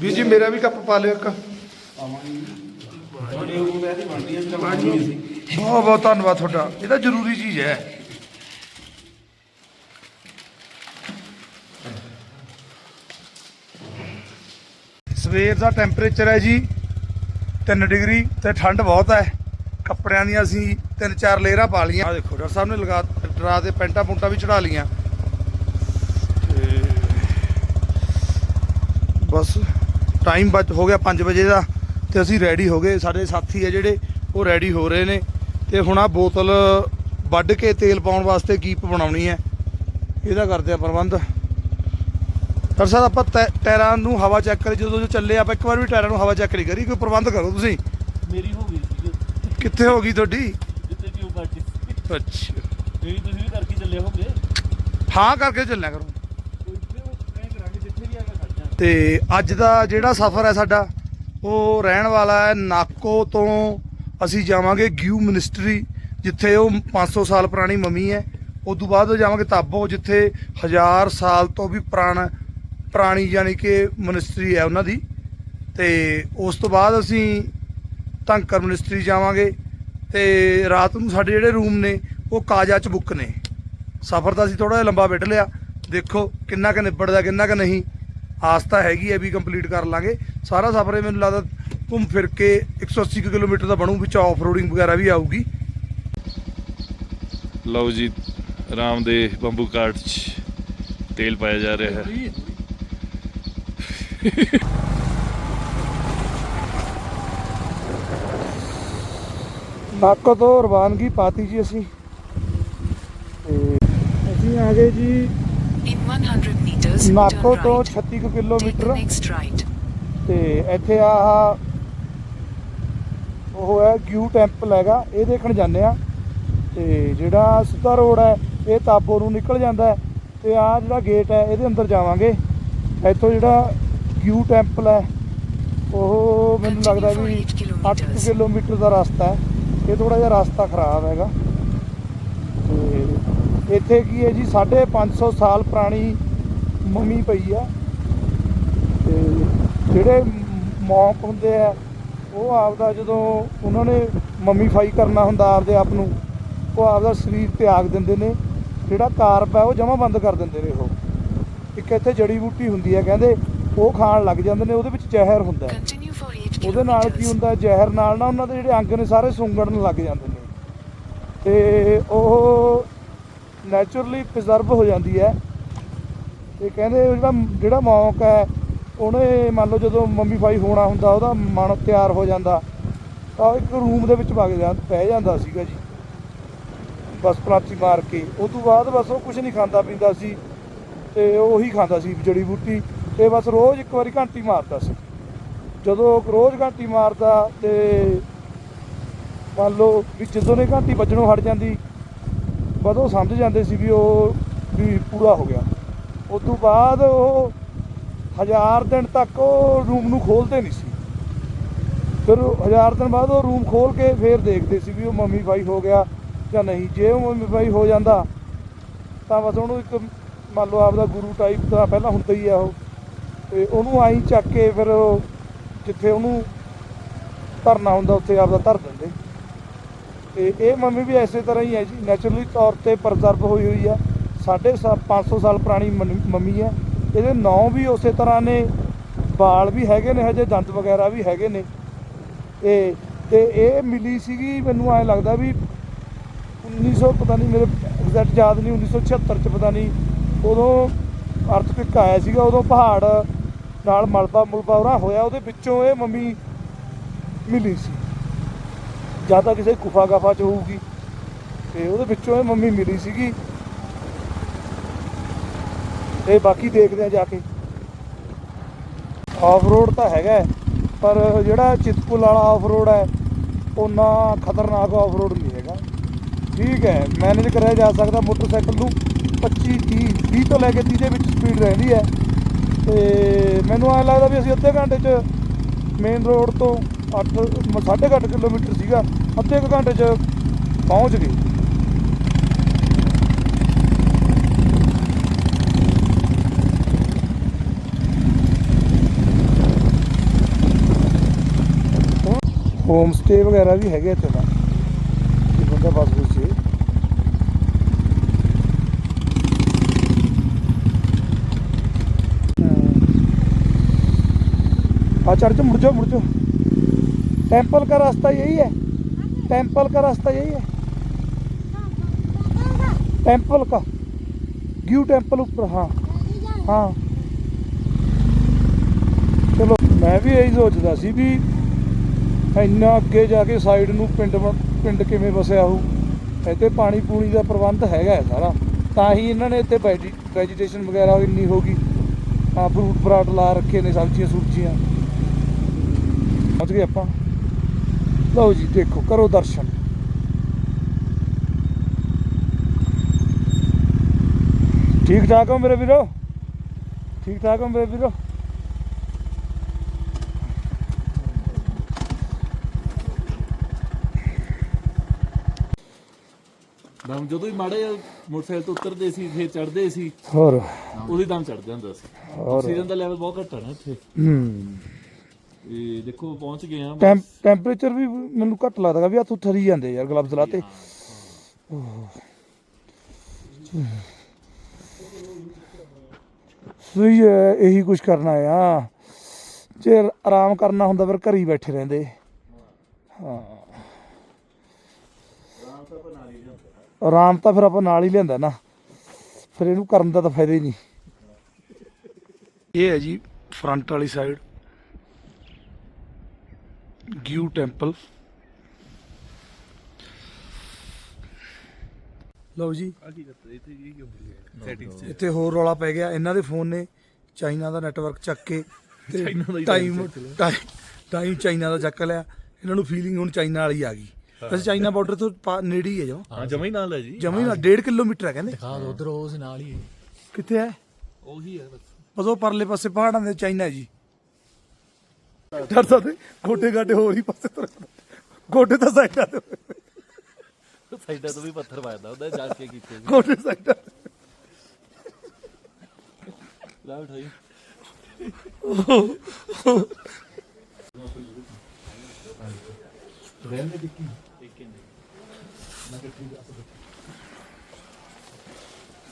ਵੀਰ ਜੀ, ਮੇਰਾ ਵੀ ਕੱਪ ਪਾ ਲਿਓ ਇੱਕ। ਬਹੁਤ ਬਹੁਤ ਧੰਨਵਾਦ ਤੁਹਾਡਾ। ਇਹ ਤਾਂ ਜ਼ਰੂਰੀ ਚੀਜ਼ ਹੈ। ਸਵੇਰ ਦਾ ਟੈਂਪਰੇਚਰ ਹੈ ਜੀ 3 ਡਿਗਰੀ ਤੇ ਠੰਡ ਬਹੁਤ ਹੈ। ਕੱਪੜਿਆਂ ਦੀਆਂ ਅਸੀਂ ਤਿੰਨ ਚਾਰ ਲੇਅਰਾਂ ਪਾ ਲੀਆਂ ਆ ਦੇਖੋ, ਡਾਕਟਰ ਸਾਹਿਬ ਨੇ ਲਗਾ ਡਰਾ ਦੇ ਪੈਂਟਾਂ ਪੁੰਟਾਂ ਵੀ ਚੜਾ ਲੀਆਂ ਤੇ ਬਸ। ਟਾਈਮ ਬਚ ਹੋ ਗਿਆ 5 ਵਜੇ ਦਾ ਤੇ ਅਸੀਂ ਰੈਡੀ ਹੋ ਗਏ। ਸਾਡੇ ਸਾਥੀ ਆ ਜਿਹੜੇ ਉਹ ਰੈਡੀ ਹੋ ਰਹੇ ਨੇ। ਤੇ ਹੁਣ ਆ ਬੋਤਲ ਵੱਢ ਕੇ ਤੇਲ ਪਾਉਣ ਵਾਸਤੇ ਕੀਪ ਬਣਾਉਣੀ ਹੈ ਇਹਦਾ ਕਰਦੇ ਆ ਪ੍ਰਬੰਧ। ਪਰ ਸਾਹਿਬ ਆਪਾਂ ਟਾਇਰਾਂ ਨੂੰ ਹਵਾ ਚੈੱਕ ਕਰੀ ਜਦੋਂ ਜੋ ਚੱਲੇ ਆਪਾਂ ਇੱਕ ਵਾਰ ਵੀ ਟਾਇਰਾਂ ਨੂੰ ਹਵਾ ਚੈੱਕ ਨਹੀਂ ਕਰੀ ਕੋਈ ਪ੍ਰਬੰਧ ਕਰੋ ਤੁਸੀਂ। ਮੇਰੀ ਹੋ ਗਈ ਸੀ। ਕਿੱਥੇ ਹੋ ਗਈ ਤੁਹਾਡੀ? ਜਿੱਤੇ ਕਿਉਂ ਸੀ। ਅੱਛਾ। ਤੁਸੀਂ ਵੀ ਕਰਕੇ ਚੱਲੇ ਹੋਗੇ। ਹਾਂ ਕਰਕੇ ਚੱਲਿਆ ਕਰੋ ਕੋਈ ਉਹ ਐਂ ਕਰਾਂਗੇ ਜਿੱਥੇ ਵੀ ਆ ਕੇ ਖੜ ਜਾ ਤੇ ਅੱਜ ਦਾ ਜਿਹੜਾ ਸਫ਼ਰ ਹੈ ਸਾਡਾ, ਉਹ ਰਹਿਣ ਵਾਲਾ ਹੈ ਨਾਕੋ ਤੋਂ ਅਸੀਂ ਜਾਵਾਂਗੇ ਗਿਊ ਮਿਨਿਸਟਰੀ, ਜਿੱਥੇ ਉਹ 500 ਸਾਲ ਪੁਰਾਣੀ ਮਮੀ ਹੈ। ਉਸ ਤੋਂ ਬਾਅਦ ਉਹ ਜਾਵਾਂਗੇ ਤਾਬੋ, ਜਿੱਥੇ ਹਜ਼ਾਰ ਸਾਲ ਤੋਂ ਵੀ ਪੁਰਾਣਾ, ਪੁਰਾਣੀ ਯਾਨੀ ਕਿ ਮਿਨਿਸਟਰੀ ਹੈ ਉਹਨਾਂ ਦੀ। ਤੇ ਉਸ ਤੋਂ ਬਾਅਦ ਅਸੀਂ ਧੰਕਰ ਮਿਨਿਸਟਰੀ ਜਾਵਾਂਗੇ ਤੇ ਰਾਤ ਨੂੰ ਸਾਡੇ ਜਿਹੜੇ ਰੂਮ ਨੇ, ਉਹ ਕਾਜਾ ਚ ਬੁੱਕ ਨੇ। ਸਫ਼ਰ ਤਾਂ ਅਸੀਂ ਥੋੜਾ ਜਿਹਾ ਲੰਬਾ ਵਿੱਢ ਲਿਆ। ਦੇਖੋ ਕਿੰਨਾ ਕੁ ਨਿਬੜਦਾ, ਕਿੰਨਾ ਕੁ ਨਹੀਂ। ਆਸ ਤਾਂ ਹੈਗੀ ਹੈ ਵੀ ਕੰਪਲੀਟ ਕਰ ਲਾਂਗੇ। ਸਾਰਾ ਸਫ਼ਰ ਇਹ ਮੈਨੂੰ ਲੱਗਦਾ ਘੁੰਮ ਫਿਰ ਕੇ 180 ਕੁ ਕਿਲੋਮੀਟਰ ਦਾ ਬਣੂ ਵਿੱਚ ਆਫ ਰੋਡਿੰਗ ਵਗੈਰਾ ਵੀ ਆਊਗੀ। ਲਓ ਜੀ ਰਾਮ ਦੇ ਬੰਬੂ ਕਾਰਟ 'ਚ ਤੇਲ ਪਾਇਆ ਜਾ ਰਿਹਾ ਹੈ। ਨਾਕੋ ਤੋਂ ਰਵਾਨਗੀ ਪਾਤੀ ਜੀ ਅਸੀਂ। ਤੇ ਅਸੀਂ ਆ ਗਏ ਜੀ In 100 meters, ਨਾਕੋ ਤੋਂ right. 36 ਕੁ Take ਕਿਲੋਮੀਟਰ next right. ਤੇ ਇੱਥੇ ਆ ਉਹ ਹੈ ਗਿਊ ਟੈਂਪਲ ਹੈਗਾ ਇਹ ਦੇਖਣ ਜਾਂਦੇ ਆ ਤੇ ਜਿਹੜਾ ਸਿੱਧਾ ਰੋਡ ਹੈ ਇਹ ਤਾਬੋ ਨੂੰ ਨਿਕਲ ਜਾਂਦਾ ਹੈ ਤੇ ਆ ਜਿਹੜਾ ਗੇਟ ਹੈ ਇਹਦੇ ਅੰਦਰ ਜਾਵਾਂਗੇ ਇੱਥੋਂ ਜਿਹੜਾ ਗਿਊ ਟੈਂਪਲ ਹੈ ਉਹ ਮੈਨੂੰ ਲੱਗਦਾ ਵੀ eight 8 kilometers. ਕਿਲੋਮੀਟਰ ਦਾ ਰਸਤਾ ਹੈ ਇਹ ਥੋੜਾ ਜਿਹਾ ਰਸਤਾ ਖਰਾਬ ਹੈਗਾ ਇੱਥੇ ਕੀ ਹੈ ਜੀ 550 ਸਾਲ ਪੁਰਾਣੀ ਮਮੀ ਪਈ ਆ। ਤੇ ਜਿਹੜੇ ਮੌਂਕ ਹੁੰਦੇ ਆ ਉਹ ਆਪਦਾ ਜਦੋਂ ਉਹਨਾਂ ਨੇ ਮਮੀਫਾਈ ਕਰਨਾ ਹੁੰਦਾ ਆਪਦੇ ਆਪ ਨੂੰ ਉਹ ਆਪਦਾ ਸਰੀਰ ਤਿਆਗ ਦਿੰਦੇ ਨੇ। ਜਿਹੜਾ ਕਾਰਪ ਹੈ ਉਹ ਜਮਾ ਬੰਦ ਕਰ ਦਿੰਦੇ ਨੇ ਉਹ। ਇੱਕ ਇੱਥੇ ਜੜੀ ਬੂਟੀ ਹੁੰਦੀ ਹੈ ਕਹਿੰਦੇ ਉਹ ਖਾਣ ਲੱਗ ਜਾਂਦੇ ਨੇ ਉਹਦੇ ਵਿੱਚ ਜ਼ਹਿਰ ਹੁੰਦਾ। ਹੈ Continue for 8 ਉਹਦੇ ਨਾਲ ਕੀ. ਹੁੰਦਾ ਜ਼ਹਿਰ ਨਾਲ ਨਾ ਉਹਨਾਂ ਦੇ ਜਿਹੜੇ ਅੰਗ ਨੇ ਸਾਰੇ ਸੁੰਗੜਨ ਲੱਗ ਜਾਂਦੇ ਨੇ। ਤੇ ਉਹ ਨੇਚਰਲੀ ਪ੍ਰੀਜ਼ਰਵ ਹੋ ਜਾਂਦੀ ਹੈ। ਤੇ ਕਹਿੰਦੇ ਜਿਹੜਾ ਜਿਹੜਾ ਮੌਕ ਹੈ, ਉਹਨੇ ਮੰਨ ਲਓ ਜਦੋਂ ਮੰਮੀਫਾਈ ਹੋਣਾ ਹੁੰਦਾ, ਉਹਦਾ ਮਨ ਤਿਆਰ ਹੋ ਜਾਂਦਾ, ਤਾਂ ਉਹ ਇੱਕ ਰੂਮ ਦੇ ਵਿੱਚ ਵਗ ਜਾ ਪੈ ਜਾਂਦਾ ਸੀਗਾ ਜੀ। ਬਸ ਪਲਾਚੀ ਮਾਰ ਕੇ। ਉਸ ਤੋਂ ਬਾਅਦ ਬਸ ਉਹ ਕੁਝ ਨਹੀਂ ਖਾਂਦਾ ਪੀਂਦਾ ਸੀ, ਤੇ ਉਹੀ ਖਾਂਦਾ ਸੀ ਜੜੀ ਬੂਟੀ, ਤੇ ਬਸ ਰੋਜ਼ ਇੱਕ ਵਾਰੀ ਘੰਟੀ ਮਾਰਦਾ ਸੀ। ਜਦੋਂ ਰੋਜ਼ ਘੰਟੀ ਮਾਰਦਾ ਤੇ ਮੰਨ ਲਓ ਵੀ ਜਦੋਂ ਨੇ ਘੰਟੀ ਵੱਜਣੋਂ ਹਟ ਜਾਂਦੀ ਬਸ ਉਹ ਸਮਝ ਜਾਂਦੇ ਸੀ ਵੀ ਉਹ ਵੀ ਪੂਰਾ ਹੋ ਗਿਆ। ਉਸ ਤੋਂ ਬਾਅਦ ਉਹ ਹਜ਼ਾਰ ਦਿਨ ਤੱਕ ਉਹ ਰੂਮ ਨੂੰ ਖੋਲਦੇ ਨਹੀਂ ਸੀ। ਫਿਰ ਉਹ ਹਜ਼ਾਰ ਦਿਨ ਬਾਅਦ ਉਹ ਰੂਮ ਖੋਲ ਕੇ ਫੇਰ ਦੇਖਦੇ ਸੀ ਵੀ ਉਹ ਮਮੀਫਾਈ ਹੋ ਗਿਆ ਜਾਂ ਨਹੀਂ। ਜੇ ਉਹ ਮਮੀਫਾਈ ਹੋ ਜਾਂਦਾ, ਤਾਂ ਬਸ ਉਹਨੂੰ ਇੱਕ ਮੰਨ ਲਓ ਆਪਦਾ ਗੁਰੂ ਟਾਈਪ ਦਾ ਪਹਿਲਾਂ ਹੁੰਦਾ ਹੀ ਆ ਉਹ। ਤੇ ਉਹਨੂੰ ਆਈ ਚੱਕ ਕੇ ਫਿਰ ਜਿੱਥੇ ਉਹਨੂੰ ਧਰਨਾ ਹੁੰਦਾ, ਉੱਥੇ ਆਪਦਾ ਧਰ ਦਿੰਦੇ। ਤੇ ਇਹ ਮੰਮੀ ਵੀ ਐਸੇ ਤਰ੍ਹਾਂ ਹੀ ਹੈ ਜੀ ਨੈਚੁਰਲੀ ਤੌਰ ਤੇ ਪ੍ਰਜ਼ਰਵ ਹੋਈ ਹੋਈ ਆ। ਸਾਢੇ ਸਾ- 500 ਸਾਲ ਪੁਰਾਣੀ ਮਨ- ਮੰਮੀ ਹੈ। ਇਹਦੇ ਨਾਂ ਵੀ ਉਸੇ ਤਰ੍ਹਾਂ ਨੇ, ਵਾਲ ਵੀ ਹੈਗੇ ਨੇ ਹਜੇ, ਦੰਦ ਵਗੈਰਾ ਵੀ ਹੈਗੇ ਨੇ। ਤੇ ਤੇ ਇਹ ਮਿਲੀ ਸੀਗੀ, ਮੈਨੂੰ ਐਂ ਲੱਗਦਾ ਵੀ 1900 ਪਤਾ ਨਹੀਂ ਮੇਰੇ ਐਗਜ਼ੈਕਟ ਯਾਦ ਨਹੀਂ 1976 ਚ ਪਤਾ ਨਹੀਂ ਉਦੋਂ ਅਰਥਕਵਿਕ ਆਇਆ ਸੀਗਾ, ਉਦੋਂ ਪਹਾੜ ਨਾਲ ਮਲਬਾ ਮੁਲਬਾ ਉਰਾ ਹੋਇਆ, ਉਹਦੇ ਵਿੱਚੋਂ ਇਹ ਮੰਮੀ ਮਿਲੀ ਸੀ। ਜਾਂ ਤਾਂ ਕਿਸੇ ਗੁਫਾ ਗਾਫਾ ਚ ਹੋਊਗੀ। ਤੇ ਉਹਦੇ ਵਿੱਚੋਂ ਇਹ ਮੰਮੀ ਮਿਲੀ ਸੀਗੀ। ਤੇ ਬਾਕੀ ਦੇਖਦੇ ਆ ਜਾ ਕੇ। ਆਫ ਰੋਡ ਤਾਂ ਹੈਗਾ ਪਰ ਜਿਹੜਾ ਚਿਤਪੁਲ ਵਾਲਾ ਆਫ ਰੋਡ ਹੈ ਉਹਨਾਂ ਖਤਰਨਾਕ ਆਫ ਰੋਡ ਨਹੀਂ ਹੈਗਾ। ਠੀਕ ਹੈ ਮੈਨੇਜ ਕਰਿਆ ਜਾ ਸਕਦਾ ਮੋਟਰਸਾਈਕਲ ਨੂੰ। 25 30 20 ਤੋਂ ਲੈ ਕੇ 30 ਦੇ ਵਿੱਚ ਸਪੀਡ ਰਹਿੰਦੀ ਹੈ। ਤੇ ਮੈਨੂੰ ਐਂ ਲੱਗਦਾ ਵੀ ਅਸੀਂ ਅੱਧੇ ਘੰਟੇ 'ਚ ਮੇਨ ਰੋਡ ਤੋਂ 8 8.5 ਕਿਲੋਮੀਟਰ ਸੀਗਾ, ਅੱਧੇ ਇੱਕ ਘੰਟੇ 'ਚ ਪਹੁੰਚ ਗਏ। ਹੋਮ ਸਟੇ ਵਗੈਰਾ ਵੀ ਹੈਗੇ ਇੱਥੇ ਦਾ ਇਹ ਬੰਦਾ ਬਸ ਗੁੱਸੇ ਆ ਚੜ ਜਾ, ਮੁੜ ਜਾ ਮੁੜ ਜਾ। टेंपल का रास्ता यही है टेंपल का रास्ता यही है टेंपल का ग्यू टेंपल ऊपर हाँ हाँ ਚਲੋ ਮੈਂ ਵੀ ਇਹੀ ਸੋਚਦਾ ਸੀ ਵੀ ਇੰਨਾ ਅੱਗੇ ਜਾ ਕੇ ਸਾਈਡ ਨੂੰ ਪਿੰਡ ਬਣ- ਪਿੰਡ ਕਿਵੇਂ ਵਸਿਆ ਹੋਊ ਇੱਥੇ ਪਾਣੀ ਪੂਣੀ ਦਾ ਪ੍ਰਬੰਧ ਹੈਗਾ ਹੈ ਸਾਰਾ ਤਾਂ ਹੀ ਇਹਨਾਂ ਨੇ ਇੱਥੇ ਵੈਜੀਟੇਸ਼ਨ ਵਗੈਰਾ ਇੰਨੀ ਹੋ ਗਈ ਆ ਫਰੂਟ ਫਰਾਟ ਲਾ ਰੱਖੇ ਨੇ ਸਬਜ਼ੀਆਂ ਸੁਬਜ਼ੀਆਂ ਪਹੁੰਚ ਗਏ ਆਪਾਂ ਲਓ ਜੀ ਦੇਖੋ ਕਰੋ ਦਰਸ਼ਨ। ਠੀਕ ਠਾਕ ਹੋ ਮੇਰੇ ਵੀਰੋ? ਠੀਕ ਠਾਕ ਹੋ ਮੇਰੇ ਵੀਰੋ? ਦਮ ਜਦੋਂ ਹੀ ਮਾੜੇ ਮੋਟਰਸਾਈਕਲ ਤੋਂ ਉਤਰਦੇ ਸੀ ਫਿਰ ਚੜਦੇ ਸੀ ਹੋਰ। ਉਹਦੀ ਦਮ ਚੜ ਜਾਂਦਾ ਸੀ। ਆਕਸੀਜਨ ਦਾ ਲੈਵਲ ਬਹੁਤ ਘੱਟ ਹੈ ਨਾ ਇੱਥੇ। ਹੂੰ। ਇਹ ਦੇਖੋ ਪਹੁੰਚ ਗਏ ਆ ਟੈਂਪ ਟੈਂਪਰੇਚਰ ਵੀ ਮੈਨੂੰ ਘੱਟ ਲੱਗਦਾ ਵੀ ਹੱਥ ਠਰੀ ਜਾਂਦੇ ਯਾਰ ਗਲਵਜ਼ ਲਾਤੇ ਸਹੀ ਹੈ ਇਹੀ ਕੁਝ ਕਰਨਾ ਆ। ਜੇ ਆਰਾਮ ਕਰਨਾ ਹੁੰਦਾ ਫਿਰ ਘਰ ਬੈਠੇ ਰਹਿੰਦੇ। ਹਾਂ। ਆਰਾਮ ਤਾਂ ਫਿਰ ਆਪਾਂ ਨਾਲ ਹੀ ਲਿਆਂਦਾ ਨਾ। ਫਿਰ ਇਹਨੂੰ ਕਰਨ ਦਾ ਤਾਂ ਫਾਇਦਾ ਹੀ ਨਹੀਂ। ਇਹ ਹੈ ਜੀ ਫਰੰਟ ਵਾਲੀ ਸਾਈਡ ਗਿਊ ਟੈਂਪਲ। ਲਓ ਜੀ। ਇੱਥੇ ਹੋਰ ਰੌਲਾ ਪੈ ਗਿਆ। ਇਹਨਾਂ ਦੇ ਫੋਨ ਨੇ ਚਾਈਨਾ ਦਾ ਨੈਟਵਰਕ ਚੱਕ ਕੇ ਟਾਈਮ ਟਾਈਮ ਚਾਈਨਾ ਦਾ ਚੱਕ ਲਿਆ। ਇਹਨਾਂ ਨੂੰ ਫੀਲਿੰਗ ਹੁਣ ਚਾਈਨਾ ਵਾਲੀ ਆ ਗਈ। ਵੈਸੇ ਚਾਈਨਾ ਬਾਰਡਰ ਤੋਂ ਨੇੜੇ ਹੀ ਹੈ ਜੋ ਹਾਂ ਜਮਾ ਹੀ ਨਾਲ ਹੈ ਜੀ। ਜਮਾ ਹੀ 1.5 ਕਿਲੋਮੀਟਰ ਹੈ ਕਹਿੰਦੇ। ਹਾਂ ਉਧਰ ਉਸ ਨਾਲ ਹੀ ਹੈ। ਕਿੱਥੇ ਹੈ? ਉਹੀ ਹੈ ਬਸ। ਬਸ ਉਹ ਪਰਲੇ ਪਾਸੇ ਪਹਾੜਾਂ ਦੇ ਚਾਈਨਾ ਜੀ। ਡਰ ਸਕਦੇ? ਗੋਡੇ ਗਾਡੇ ਹੋਰ ਹੀ ਪਾਸੇ ਤੁਰ ਗੋਡੇ ਤਾਂ ਸਾਈਡਾਂ ਤੇ ਸਾਈਡਾਂ ਤੋਂ ਵੀ ਪੱਥਰ ਵੱਜਦਾ ਉਹਦਾ ਜਾ ਕੇ ਕੀਤੇ ਸੀ। ਗੋਡੇ ਸਾਈਡਾਂ। ਤੇ। ਲਾ ਉਠਾਈ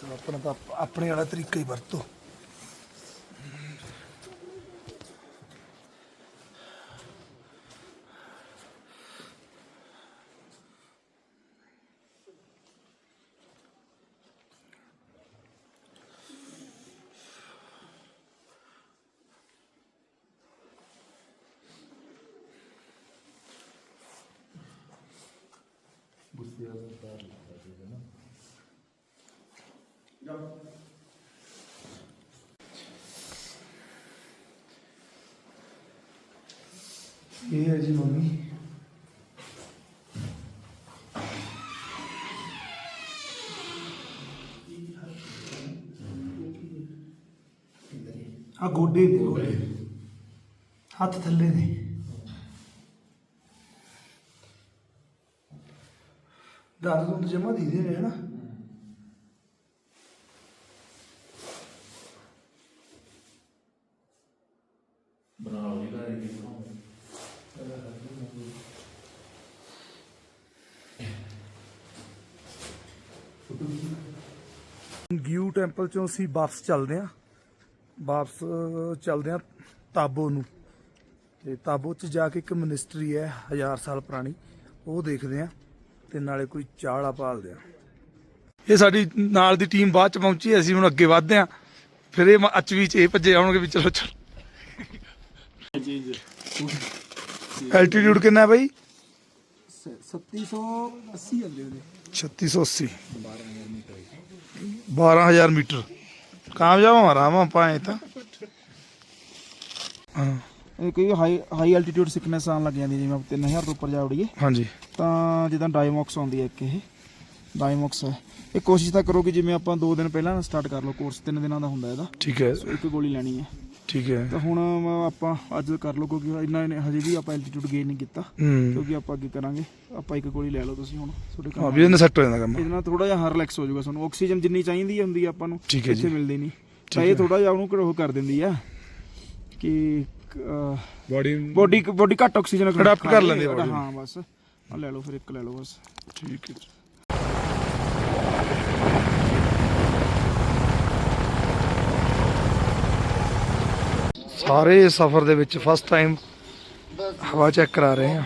ਚਲੋ ਆਪਣਾ ਤਾਂ ਆਪ- ਆਪਣੇ ਵਾਲਾ ਤਰੀਕਾ ਹੀ ਵਰਤੋ। ਇਹ ਹੈ ਜੀ ਮੰਮੀ ਆ ਗੋਡੇ ਨੇ ਗੋਡੇ ਹੱਥ ਥੱਲੇ ਨੇ ਦਰਦ ਨੂੰ ਜਮਾ ਦੀ ਦੇ ਨੇ। ਹਨਾ ਗਿਊ ਟੈਂਪਲ ਚੋਂ ਅਸੀਂ ਵਾਪਸ ਚੱਲਦੇ ਆਂ ਵਾਪਸ ਚੱਲਦੇ ਆਂ ਤਾਬੋ ਨੂੰ। ਤੇ ਤਾਬੋ ਚ ਜਾ ਕੇ ਇੱਕ ਮਿਨਿਸਟਰੀ ਹੈ ਹਜ਼ਾਰ ਸਾਲ ਪੁਰਾਣੀ। ਉਹ ਦੇਖਦੇ ਆਂ ਤੇ ਨਾਲੇ ਕੋਈ ਚਾਹਲਾ ਭਾਲਦੇ ਆਂ ਇਹ ਸਾਡੀ ਨਾਲ ਦੀ ਟੀਮ ਬਾਅਦ ਚ ਪਹੁੰਚੀ ਅਸੀਂ ਹੁਣ ਅੱਗੇ ਵਧਦੇ ਆਂ। ਫਿਰ ਇਹ ਅਚਵੀ ਚ ਇਹ ਭੱਜੇ ਆਉਣਗੇ ਵੀ ਚਲੋ ਚਲੋ। ਐਲਟੀਟਿਊਡ ਕਿੰਨਾ ਹੈ ਬਾਈ? 3780 ਜਾਂਦੇ ਉਹਦੇ 3680 12000 ਮੀਟਰ। ਕਾਮਯਾਬ ਹਾਂ ਆਰਾਮ ਆਪਾਂ ਐ ਤਾਂ। ਹਾਂ। ਕਈ ਹਾਈ ਹਾਈ ਐਲਟੀਟਿਊਡ ਸਿਕਨੈਸ ਆਉਣ ਲੱਗ ਜਾਂਦੀ ਜਿਵੇਂ ਆਪਾਂ 3000 ਤੋਂ ਉੱਪਰ ਜਾ ਉੜੀਏ ਹਾਂਜੀ। ਤਾਂ ਜਿੱਦਾਂ ਡਾਈਮੌਕਸ ਆਉਂਦੀ ਹੈ ਇੱਕ ਇਹ। ਡਾਈਮੌਕਸ ਹੈ। ਇਹ ਕੋਸ਼ਿਸ਼ ਤਾਂ ਕਰੋ ਕਿ ਜਿਵੇਂ ਆਪਾਂ 2 ਦਿਨ ਪਹਿਲਾਂ ਸਟਾਰਟ ਕਰ ਲਓ ਕੋਰਸ 3 ਦਿਨਾਂ ਦਾ ਹੁੰਦਾ ਇਹਦਾ। ਠੀਕ ਹੈ। ਇੱਕ ਗੋਲੀ ਲੈਣੀ ਹੈ। ਠੀਕ ਹੈ। ਤਾਂ ਹੁਣ ਮ- ਆਪਾਂ ਅੱਜ ਕਰ ਲਓ ਕਿਉਂਕਿ ਇੰਨਾ ਇਹਨੇ ਹਜੇ ਵੀ ਆਪਾਂ ਐਲਟੀਟਿਊਡ ਗੇਨ ਨਹੀਂ ਕੀਤਾ। ਹੂੰ। ਕਿਉਂਕਿ ਆਪਾਂ ਅੱਗੇ ਕਰਾਂਗੇ। ਆਪਾਂ ਇੱਕ ਗੋਲੀ ਲੈ ਲਓ ਤੁਸੀਂ ਹੁਣ ਤੁਹਾਡੇ ਹਾਂ ਕੰਮ ਵੀ ਇਹਨੇ ਸੈੱਟ ਹੋ ਜਾਂਦਾ ਕੰਮ। ਇਹਦੇ ਨਾਲ ਥੋੜਾ ਜਿਹਾ ਰਿਲੈਕਸ ਹੋ ਜਾਊਗਾ ਤੁਹਾਨੂੰ। ਆਕਸੀਜਨ ਜਿੰਨੀ ਚਾਹੀਦੀ ਹੁੰਦੀ ਆ ਆਪਾਂ ਨੂੰ ਠੀਕ ਹੈ ਜੀ। ਮਿਲਦੀ ਨਹੀਂ। ਠੀਕ ਤਾਂ ਇਹ। ਥੋੜਾ ਜਿਹਾ ਉਹਨੂੰ ਉਹ ਕਰ ਦਿੰਦੀ ਆ ਕਿ ਬੋਡੀ ਬੋਡੀ ਬੋਡੀ ਘੱਟ ਆਕਸੀਜਨ Adapt ਕਰ ਲੈਂਦੀ ਆ ਨੂੰ। ਹਾਂ ਬਸ। ਆ ਲੈ ਲਓ ਫਿਰ ਇੱਕ ਲੈ ਲਓ ਬਸ। ਠੀਕ ਹੈ ਸਾਰੇ ਸਫ਼ਰ ਦੇ ਵਿੱਚ ਫਸਟ ਟਾਈਮ ਹਵਾ ਚੈੱਕ ਕਰਾ ਰਹੇ ਹਾਂ।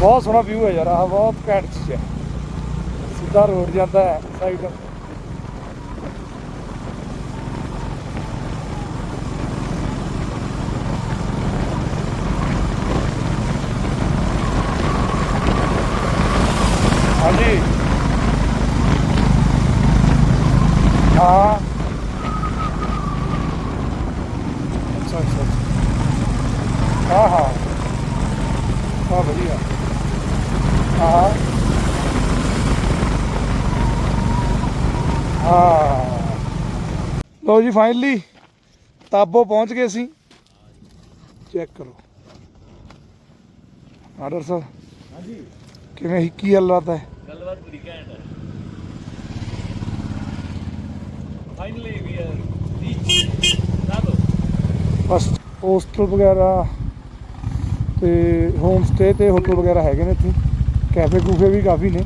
ਬਹੁਤ ਸੋਹਣਾ ਵਿਊ ਹੈ ਯਾਰ ਆਹ ਬਹੁਤ ਘੈਂਟ ਚੀਜ਼ ਹੈ। ਸਿੱਧਾ ਰੋਡ ਜਾਂਦਾ ਹੈ ਸਾਈਡ ਹਾਂਜੀ ਹਾਂ ਅੱਛਾ ਅੱਛਾ। ਹਾਂ ਹਾਂ। ਹਾਂ ਵਧੀਆ। ਹਾਂ ਹਾਂ। ਲੋ ਜੀ ਫਾਈਨਲੀ ਤਾਬੋ ਪਹੁੰਚ ਗਏ ਸੀ। ਚੈੱਕ ਕਰੋ। ਆਰਡਰ ਸਾਹਿਬ ਹਾਂਜੀ। ਕਿਵੇਂ ਕੀ ਹਾਲਾਤ ਹੈ? ਗੱਲਬਾਤ ਬੜੀ ਘੈਂਟ ਹੈ। ਫਾਈਨਲੀ ਵੀ ਆਰ ਰੀਚ ਬਸ ਹੋਸਟਲ ਵਗੈਰਾ ਤੇ ਹੋਮ ਸਟੇ ਤੇ ਹੋਟਲ ਵਗੈਰਾ ਹੈਗੇ ਨੇ ਇੱਥੇ। ਕੈਫੇ ਕੂਫੇ ਵੀ ਕਾਫੀ ਨੇ।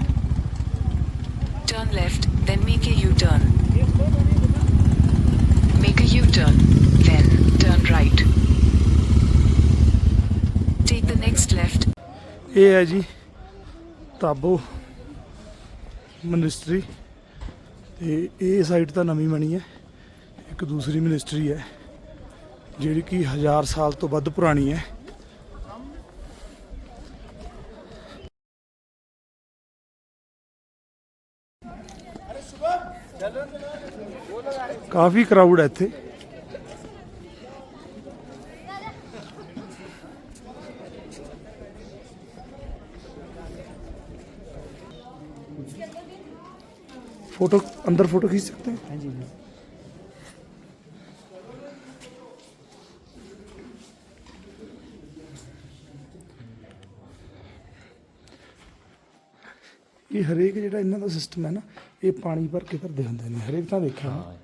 Turn left, then make a U-turn. Make a U-turn, then turn right. Take the next left. ਇਹ ਹੈ ਜੀ ਤਾਬੋ ਮਿਨਿਸਟਰੀ ਤੇ ਇਹ ਸਾਈਡ ਤਾਂ ਨਵੀਂ ਬਣੀ ਹੈ। ਇੱਕ ਦੂਸਰੀ ਮਿਨਿਸਟਰੀ ਹੈ। ਜਿਹੜੀ ਕਿ ਹਜ਼ਾਰ ਸਾਲ ਤੋਂ ਵੱਧ ਪੁਰਾਣੀ ਹੈ ਕਾਫੀ ਕਰਾਊਡ ਹੈ ਇੱਥੇ फोटो अंदर फोटो खींच सकते हैं हाँ जी ਇਹ ਹਰੇਕ ਜਿਹੜਾ ਇਹਨਾਂ ਦਾ ਸਿਸਟਮ ਹੈ ਨਾ ਇਹ ਪਾਣੀ ਭਰ ਕੇ ਧਰਦੇ ਹੁੰਦੇ ਨੇ। ਹਰੇਕ ਤਾਂ ਦੇਖਿਆ ਨਾ।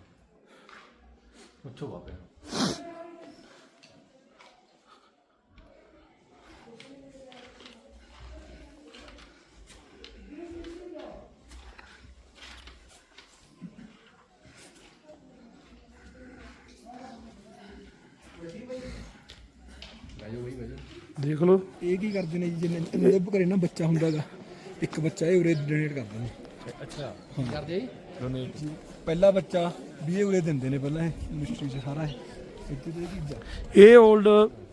ਪੁੱਛੋ ਬਾਪੇ ਦੇਖ ਲਓ। ਇਹ ਕੀ ਕਰਦੇ ਨੇ ਜੀ? ਜਿੰਨੇ ਦੇ ਘਰੇ ਨਾ ਬੱਚਾ ਹੁੰਦਾਗਾ ਇੱਕ ਬੱਚਾ ਇਹ ਉਰੇ ਡੋਨੇਟ ਕਰਦੇ ਨੇ ਅੱਛਾ ਕਰਦੇ ਡੋਨੇਟ ਪਹਿਲਾ ਬੱਚਾ ਵੀ ਇਹ ਉਰੇ ਦਿੰਦੇ ਨੇ ਪਹਿਲਾਂ ਇਹ ਮਿਸਟਰੀ 'ਚ ਸਾਰਾ ਇਹ। ਇੱਥੇ ਤੇ ਇਹ 올ਡ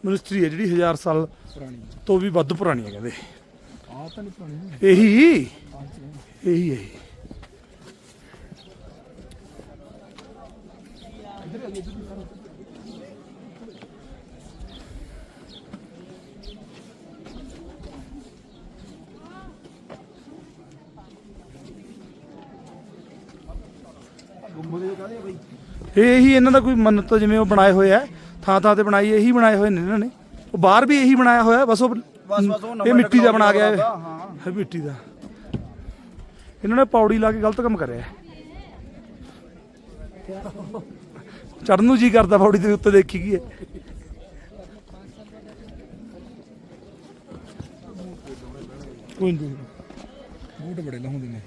ਮਿਨਿਸਟਰੀ ਹੈ ਜਿਹੜੀ ਹਜ਼ਾਰ ਸਾਲ ਪੁਰਾਣੀ। ਤੋਂ ਵੀ ਵੱਧ ਪੁਰਾਣੀ ਹੈ ਕਹਿੰਦੇ। ਆਹ ਤਾਂ ਨਹੀਂ ਪੁਰਾਣੀ। ਇਹੀ? ਇਹੀ ਹੈ ਇਹ। ਇਹੀ ਇਹਨਾਂ ਦਾ ਕੋਈ ਮੰਨਤ ਜਿਵੇਂ ਉਹ ਬਣਾਏ ਹੋਏ ਆ ਥਾਂ ਥਾਂ ਤੇ ਬਣਾਈ ਇਹੀ ਬਣਾਏ ਹੋਏ ਨੇ ਇਹਨਾਂ ਨੇ। ਉਹ ਬਾਹਰ ਵੀ ਇਹੀ ਬਣਾਇਆ ਹੋਇਆ ਬਸ ਉਹ ਇਹ ਮਿੱਟੀ ਦਾ ਬਣਾ ਗਿਆ ਹਾਂ। ਹੈ ਮਿੱਟੀ ਦਾ। ਇਹਨਾਂ ਨੇ ਪੌੜੀ ਲਾ ਕੇ ਗਲਤ ਕੰਮ ਕਰਿਆ। ਚੜਨ ਨੂੰ ਜੀ ਕਰਦਾ ਪੌੜੀ ਦੇ ਉੱਤੇ ਦੇਖੀ ਕੀ ਹੈ। ਕੋਈ ਨਹੀਂ। ਬੂਟ ਬੜੇ ਲਾਉਂਦੇ ਨੇ।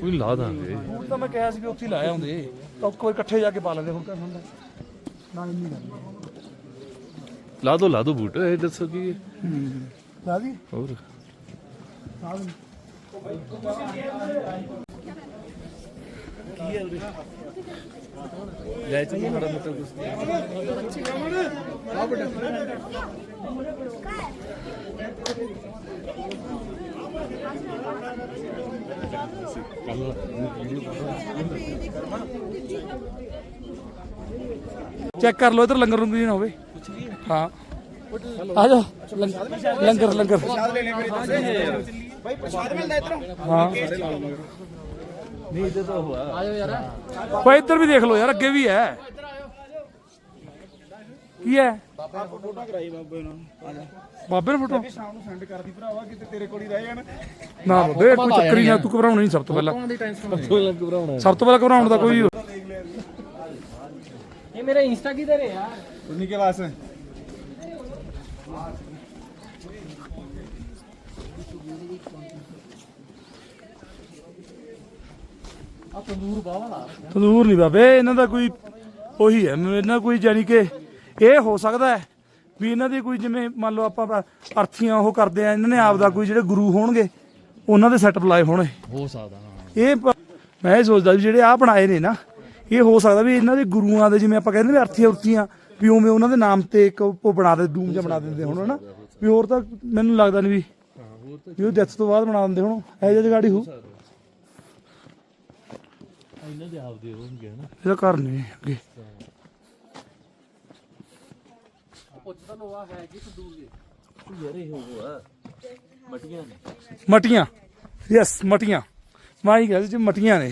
ਕੋਈ ਲਾ ਦਾਂਗੇ। ਬੂਟ ਤਾਂ ਮੈਂ ਕਿਹਾ ਸੀ ਵੀ ਉੱਥੇ ਹੀ ਲਾਇਆ ਹੁੰਦੇ ਤਾਂ ਕੋਈ ਇਕੱਠੇ ਜਾ ਕੇ ਪਾ ਲੈਂਦੇ ਹੁਣ ਕਰਨ ਹੁੰਦਾ। ਨਾ ਇੰਨੀ ਗੱਲ ਲਾ ਦੋ ਲਾ ਦੋ ਬੂਟ ਇਹ ਦੱਸੋ ਕੀ ਹੈ? ਲਾ ਦੀ। ਹੋਰ। ਲੈ ਚਲੀ ਮਾੜਾ ਮੋਟਾ ਕੁਛ ਚੈੱਕ ਕਰ ਲਓ ਇਧਰ ਲੰਗਰ ਰੂੰਗ ਨਾ ਹੋਵੇ। ਹਾਂ। ਆ ਜਾ ਲੰਗਰ ਲੰਗਰ। ਭਾਈ ਪ੍ਰਸ਼ਾਦ ਮਿਲਦਾ ਇਧਰੋਂ ਹਾਂ। ਨਹੀਂ ਇਹਦੇ ਤਾਂ ਹੋਆ ਭਾਈ ਇੱਧਰ ਵੀ ਦੇਖ ਲਓ ਯਾਰ ਅੱਗੇ ਵੀ ਹੈ। ਕੀ ਹੈ? ਫੋਟੋ ਕਰਾਈ ਬਾਬੇ ਨੂੰ ਬਾਬੇ ਨੇ ਫੋਟੋ? ਸ਼ਾਮ ਨੂੰ ਸੈਂਡ ਕਰਦੀ ਭਰਾਵਾ ਕਿਤੇ ਤੇਰੇ ਕੋਲ ਹੀ ਰਹਿ ਜਾਣ। ਨਾ ਬਾਬੇ ਕੋਈ ਚੱਕਰ ਹੀ ਨਾ ਤੂੰ ਘਬਰਾਉਣਾ ਨਹੀਂ ਸਭ ਤੋਂ ਪਹਿਲਾਂ। ਸਭ ਤੋਂ ਪਹਿਲਾਂ ਘਬਰਾਉਣ ਦਾ ਕੋਈ ਇਹ ਮੇਰਾ ਇੰਸਟਾ ਕਿਧਰ ਹੈ ਯਾਰ ਉਨੀ ਕੇ ਪਾਸ ਹੈ ਤੰਦੂਰ ਨਹੀਂ ਬਾਬੇ ਇਹਨਾਂ ਦਾ ਕੋਈ ਉਹੀ ਹੈ ਇਹਨਾਂ ਕੋਈ ਜਾਨੀ ਕਿ ਇਹ ਹੋ ਸਕਦਾ ਹੈ ਵੀ ਇਹਨਾਂ ਦੀ ਕੋਈ ਜਿਵੇਂ ਮੰਨ ਲਓ ਆਪਾਂ ਅਰਥੀਆਂ ਉਹ ਕਰਦੇ ਆ ਇਹਨਾਂ ਨੇ ਆਪ ਦਾ ਕੋਈ ਜਿਹੜੇ ਗੁਰੂ ਹੋਣਗੇ ਉਹਨਾਂ ਦੇ ਸੈਟਅਪ ਲਾਏ ਹੋਣੇ। ਹੋ ਸਕਦਾ ਇਹ ਪ- ਮੈਂ ਇਹ ਸੋਚਦਾ ਵੀ ਜਿਹੜੇ ਆ ਬਣਾਏ ਨੇ ਨਾ ਇਹ ਹੋ ਸਕਦਾ ਵੀ ਇਹਨਾਂ ਦੇ ਗੁਰੂਆਂ ਦੇ ਜਿਵੇਂ ਆਪਾਂ ਕਹਿੰਦੇ ਨੇ ਅਰਥੀਆਂ ਉਰਥੀਆਂ ਵੀ ਉਵੇਂ ਉਹਨਾਂ ਦੇ ਨਾਮ ਤੇ ਇੱਕ ਉਹ ਬਣਾ ਦੇ ਡੂਮ ਜਿਹਾ ਬਣਾ ਦਿੰਦੇ ਹੁਣ ਹਨਾ? ਵੀ ਹੋਰ ਤਾਂ ਮੈਨੂੰ ਲੱਗਦਾ ਨਹੀਂ ਵੀ ਵੀ ਉਹ ਡੈਥ ਤੋਂ ਬਾਅਦ ਬਣਾ ਦਿੰਦੇ ਹੁਣ ਇਹ ਜਿਹੀ ਗਾੜੀ ਹੋ ਇਹਨਾਂ ਦੇ ਆਪਦੇ ਹੋਣਗੇ ਹਨਾ? ਇਹਦਾ ਘਰ ਨਹੀਂ ਅੱਗੇ ਪੁੱਛਦਾ ਲੋਆ ਹੈ ਕਿ ਤੰਦੂਰ ਦੇ ਯਾਰ ਇਹ ਉਹ ਮਟੀਆਂ। ਨੇ ਮਟੀਆਂ। ਯੈਸ ਮਟੀਆਂ ਮੈਂ ਹੀ ਕਹਿੰਦਾ ਜੀ ਮਟੀਆਂ ਨੇ।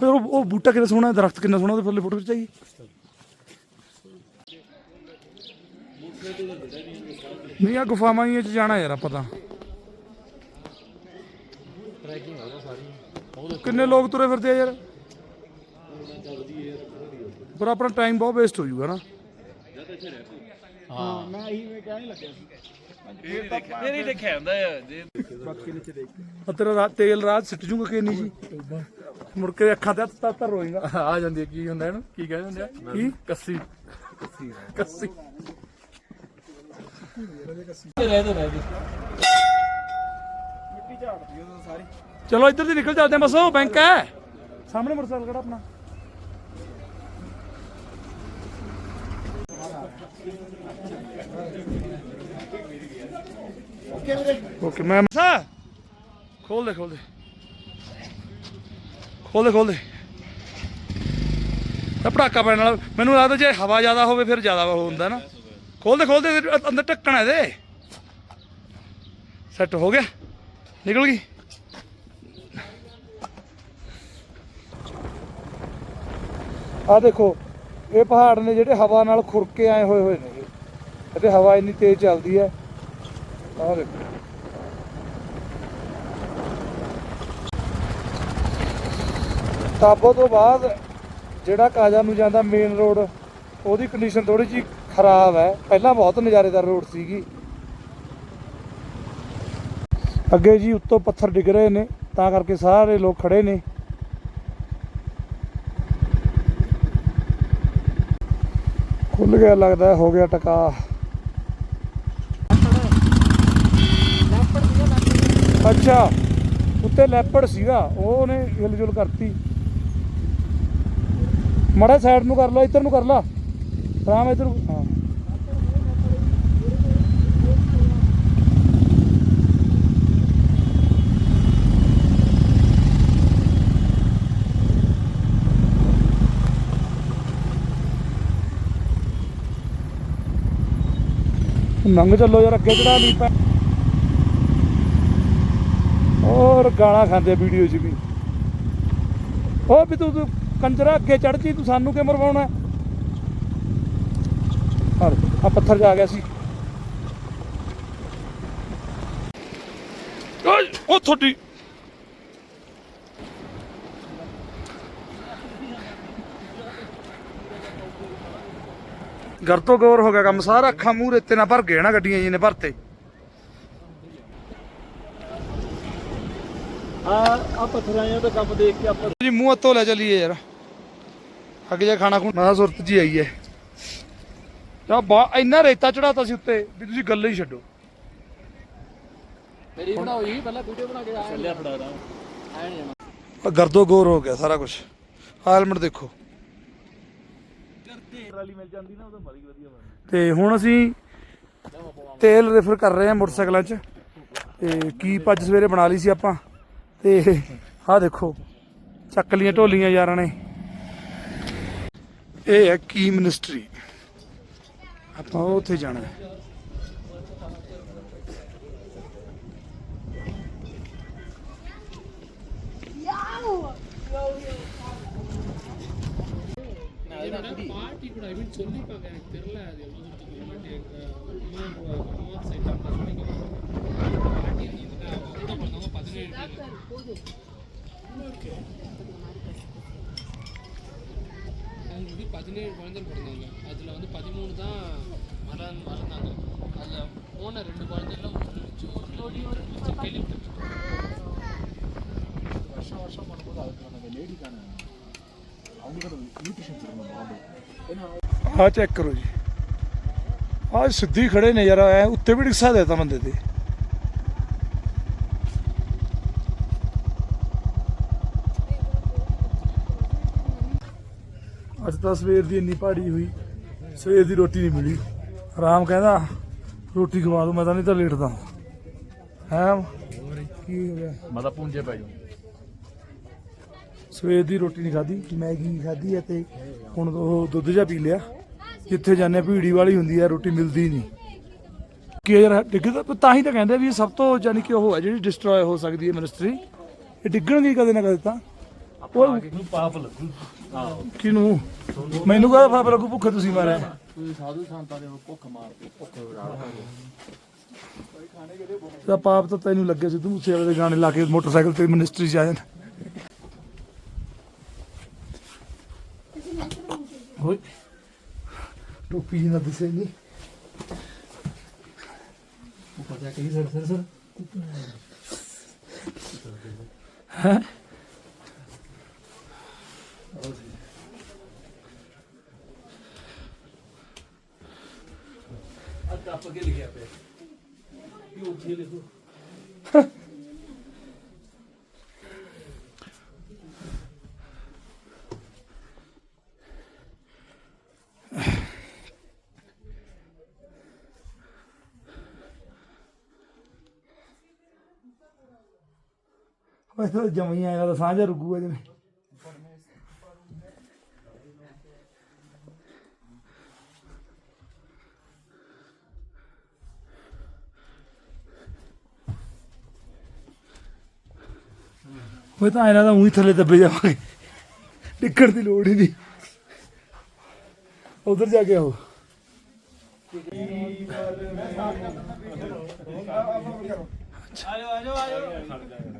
ਪਰ ਉਹ ਉਹ ਬੂਟਾ ਕਿੰਨਾ ਸੋਹਣਾ ਦਰਖਤ ਕਿੰਨਾ ਸੋਹਣਾ, ਉਹਦੇ ਥੱਲੇ ਫੋਟੋ ਖਿਚਾਈ ਨਹੀਂ ਆ ਗੁਫਾਵਾਂ ਹੀ ਚ ਜਾਣਾ ਯਾਰ ਆਪਾਂ ਤਾਂ। ਕਿੰਨੇ ਲੋਕ ਤੁਰੇ ਫਿਰਦੇ ਆ ਯਾਰ। ਪਰ ਆਪਣਾ ਟਾਈਮ ਬਹੁਤ ਵੇਸਟ ਹੋ ਜਾਊਗਾ ਨਾ। ਤੇਲ ਰਾਤ ਸਿੱਟ ਜੂਗਾ ਕਿ ਜੀ? ਮੁੜ ਕੇ ਅੱਖਾਂ ਤੇ ਹੱਥ ਤਰ ਰੋਏਗਾ। ਆ ਜਾਂਦੀ ਕੀ ਹੁੰਦਾ ਇਹਨੂੰ? ਕੀ ਕਹਿੰਦੇ ਹੁੰਦੇ ਆ? ਕੀ? ਕੱਸੀ। ਕੱਸੀ। ਚਲੋ ਇੱਧਰ ਦੀ ਨਿਕਲ ਚੱਲਦੇ ਆ ਬਸ ਬੈਂਕ ਹੈ। ਸਾਹਮਣੇ ਮੋਟਰਸਾਈਕਲ ਖੜਾ ਆਪਣਾ? ਓਕੇ ਮੈਂ ਸਾ ਖੋਲ ਦੇ ਖੋਲ ਦੇ ਖੋਲ ਦੇ ਖੋਲ ਦੇ ਤਾਂ ਪੜਾਕਾ ਪੈਣ ਵਾਲਾ, ਮੈਨੂੰ ਲੱਗਦਾ ਜੇ ਹਵਾ ਜ਼ਿਆਦਾ ਹੋਵੇ, ਫਿਰ ਜ਼ਿਆਦਾ ਉਹ ਹੁੰਦਾ ਨਾ। ਖੋਲ ਦੇ ਖੋਲ ਦੇ, ਇਹਦੇ ਅੰਦਰ ਢੱਕਣਾ ਇਹਦੇ। ਸੈੱਟ ਹੋ ਗਿਆ। ਨਿਕਲ ਗਈ। ਆ ਦੇਖੋ ਇਹ ਪਹਾੜ ਨੇ ਜਿਹੜੇ ਹਵਾ ਨਾਲ ਖੁਰਕੇ ਆਏ ਹੋਏ ਹੋਏ ਨੇ। ਅਤੇ ਹਵਾ ਇੰਨੀ ਤੇਜ਼ ਚੱਲਦੀ ਹੈ। ਆਹ ਦੇਖੋ। ਤਾਬੋ ਤੋਂ ਬਾਅਦ ਜਿਹੜਾ ਕਾਜਾ ਨੂੰ ਜਾਂਦਾ ਮੇਨ ਰੋਡ ਉਹਦੀ ਕੰਡੀਸ਼ਨ ਥੋੜੀ ਜਿਹੀ ਖਰਾਬ ਹੈ। ਪਹਿਲਾਂ ਬਹੁਤ ਨਜ਼ਾਰੇਦਾਰ ਰੋਡ ਸੀਗੀ। ਅੱਗੇ ਜੀ ਉੱਤੋਂ ਪੱਥਰ ਡਿੱਗ ਰਹੇ ਨੇ, ਤਾਂ ਕਰਕੇ ਸਾਰੇ ਲੋਕ ਖੜੇ ਨੇ। ਖੁੱਲ ਗਿਆ ਲੱਗਦਾ, ਹੋ ਗਿਆ ਟਕਾ। ਅੱਛਾ, ਉੱਤੇ ਲੈਪੜ ਸੀਗਾ ਉਹਨੇ ਹਿਲਜੁਲ ਕਰਤੀ। ਮੜਾ ਸਾਈਡ ਨੂੰ ਕਰ ਲਾ, ਇੱਧਰ ਨੂੰ ਕਰ ਲਾ। ਰਾਮ ਇੱਧਰ ਹਾਂ। ਨੰਗ ਚੱਲੋ ਯਾਰ, ਅੱਗੇ ਚੜਾ ਨਹੀਂ ਪੈ। ਹੋਰ ਗਾਲਾਂ ਖਾਂਦੇ ਵੀਡੀਓ 'ਚ ਵੀ। ਉਹ ਵੀ ਤੂੰ ਕੰਜਰਾ ਅੱਗੇ ਚੜ੍ਹਦੀ ਤੂੰ ਸਾਨੂੰ ਕਿ ਮਰਵਾਉਣਾ? ਹਰ ਆ ਪੱਥਰ ਜਾ ਗਿਆ ਸੀ। ਓਏ ਉਹ ਤੁਹਾਡੀ ਗਰਤੋ ਗੌਰ ਹੋ ਗਿਆ ਕੰਮ ਸਾਰਾ ਅੱਖਾਂ ਮੂੰਹ ਰੇਤੇ ਨਾਲ ਭਰ ਗਏ ਨਾ ਗੱਡੀਆਂ ਜੀ ਨੇ ਭਰਤੇ। ਆ ਆ ਪੱਥਰਾਂ ਦਾ ਕੰਮ ਦੇਖ ਕੇ ਆਪਾਂ ਜੀ ਮੂੰਹ ਹੱਥੋਂ ਲੈ ਚਲੀਏ ਯਾਰ। ਅੱਗੇ ਜਾ ਖਾਣਾ ਖੁਣਾ ਸੁਰਤ ਜੀ ਆਈ ਹੈ ਤਾਂ ਬਾ ਇੰਨਾ ਰੇਤਾ ਚੜਾਤਾ ਸੀ ਉੱਤੇ ਵੀ ਤੁਸੀਂ ਗੱਲ ਹੀ ਛੱਡੋ। ਮੇਰੀ ਬਣਾਓ ਪਹਿਲਾਂ ਵੀਡੀਓ ਬਣਾ ਕੇ ਆਇਆ ਗਰਦੋ ਗੋਰ ਹੋ ਗਿਆ ਸਾਰਾ ਕੁਝ ਦੇਖੋ। ਟਰਾਲੀ ਮਿਲ ਜਾਂਦੀ ਨਾ ਉਹਦਾ ਬੜੀ ਵਧੀਆ ਬਣ ਤੇ ਹੁਣ ਅਸੀਂ ਤੇਲ ਰੈਫਰ ਕਰ ਰਹੇ ਹਾਂ ਮੋਟਰਸਾਈਕਲਾਂ 'ਚ। ਤੇ ਕੀ ਪੱਜ ਸਵੇਰੇ ਬਣਾ ਲਈ ਸੀ ਆਪਾਂ। ਤੇ ਆਹ ਦੇਖੋ, ਚੱਕ ਲੀਆਂ ਢੋਲੀਆਂ ਯਾਰਾਂ ਨੇ। ਇਹ ਹੈ ਕੀ ਮਿਨਿਸਟਰੀ। ਆਪਾਂ ਉੱਥੇ ਜਾਣਾ ਹੈ। பார்ட்டி கூட ஐ மீன் சொல்லிப்பாங்க எனக்கு தெரியல அது எவ்வளோ தூரத்துக்கு முன்னாடி எங்கள் சைட் டாக்டர் சொன்னீங்க பார்ட்டி கூட பண்ணவங்க பதினேழு அவங்களுக்கு பிறந்தாங்க அதில் வந்து பதிமூணு தான் மற மறந்தாங்க அதில் போன ரெண்டு குழந்தையில ஒரு ஜோடியோட கேள்விப்பட்டிருக்கோம் வருஷம் வருஷம் பண்ணும்போது அதுக்கான லேடிக்கான ਆਹ ਚੈੱਕ ਕਰੋ ਜੀ। ਆਹ ਸਿੱਧੀ ਖੜੇ ਨੇ ਯਾਰ, ਐ ਉੱਤੇ ਵੀ ਡਿੱਸਾ ਦੇਤਾ ਬੰਦੇ ਤੇ। ਅੱਜ ਤਾਂ ਸਵੇਰ ਦੀ ਇੰਨੀ ਪਹਾੜੀ ਹੋਈ, ਸਵੇਰ ਦੀ ਰੋਟੀ ਨਹੀਂ ਮਿਲੀ। ਆਰਾਮ ਕਹਿੰਦਾ, ਰੋਟੀ ਖਵਾ ਦੋ, ਮੈਂ ਤਾਂ ਨਹੀਂ ਤਾਂ ਲੇਟਦਾ। ਹੈ? ਕੀ ਹੋ ਗਿਆ? ਮੈਂ ਤਾਂ ਪੁੰਜੇ ਪੈ ਜਾਊਂ। ਸਵੇਰ ਦੀ ਰੋਟੀ ਨਹੀਂ ਖਾਧੀ ਮੈਗੀ ਖਾਧੀ ਹੈ ਤੇ ਹੁਣ ਉਹ ਦੁੱਧ ਜਾ ਪੀ ਲਿਆ। ਜਿੱਥੇ ਜਾਂਦੇ ਭੀੜੀ ਵਾਲੀ ਹੁੰਦੀ ਹੈ ਰੋਟੀ ਮਿਲਦੀ ਨਹੀਂ। ਕਿ ਯਾਰ ਡਿੱਗਦਾ ਤਾਂ ਹੀ ਤਾਂ ਕਹਿੰਦੇ ਵੀ ਸਭ ਤੋਂ ਯਾਨੀ ਕਿ ਉਹ ਹੈ ਜਿਹੜੀ ਡਿਸਟਰੋਏ ਹੋ ਸਕਦੀ ਹੈ ਮਿਨਿਸਟਰੀ ਇਹ ਡਿੱਗਣਗੀ ਕਦੇ ਨਾ ਕਦੇ ਤਾਂ। ਉਹ ਪਾਪ ਲੱਗੂ? ਕਿਨੂੰ ਮੈਨੂੰ ਕਹਦਾ ਫਾਪ ਲੱਗੂ ਭੁੱਖੇ ਤੁਸੀਂ ਮਾਰਿਆ। ਤੁਸੀਂ ਸਾਧੂ ਸੰਤਾਂ ਦੇ ਭੁੱਖ ਮਾਰਦੇ ਭੁੱਖ ਤਾਂ ਪਾਪ ਤਾਂ ਤੈਨੂੰ ਲੱਗੇ ਸਿੱਧੂ ਮੂਸੇ ਵਾਲੇ ਦੇ ਗਾਣੇ ਲਾ ਕੇ ਮੋਟਰਸਾਈਕਲ ਤੇ ਮਿਨਿਸਟਰੀ ਚ ਆ ਜਾਣ ਓਏ ਟੋਪੀ ਜੀ ਨਾ ਦਿਸੇ ਨਹੀਂ ਪਤਾ ਕਹੀ ਸਰ ਸਰ ਸਰ ਆ ਕੱਪ ਕੇ ਲਿਖਿਆ ਪਿਆ ਇਹ ਉੱਥੇ ਲਿਖੋ ਓਏ ਤਾਂ ਜਮਈਆਂ ਇਹਦਾ ਸਾਂਝਾ ਰੁਕੂਗਾ ਜਿਵੇਂ ਓਏ ਤਾਂ ਇਹਨਾਂ ਦਾ ਉਹੀ ਥੱਲੇ ਦੱਬੇ ਜਾਵਾਂਗੇ। ਡਿੱਗਣ ਦੀ ਲੋੜ ਹੀ ਨਹੀਂ। ਉਧਰ ਜਾ ਕੇ ਆਓ।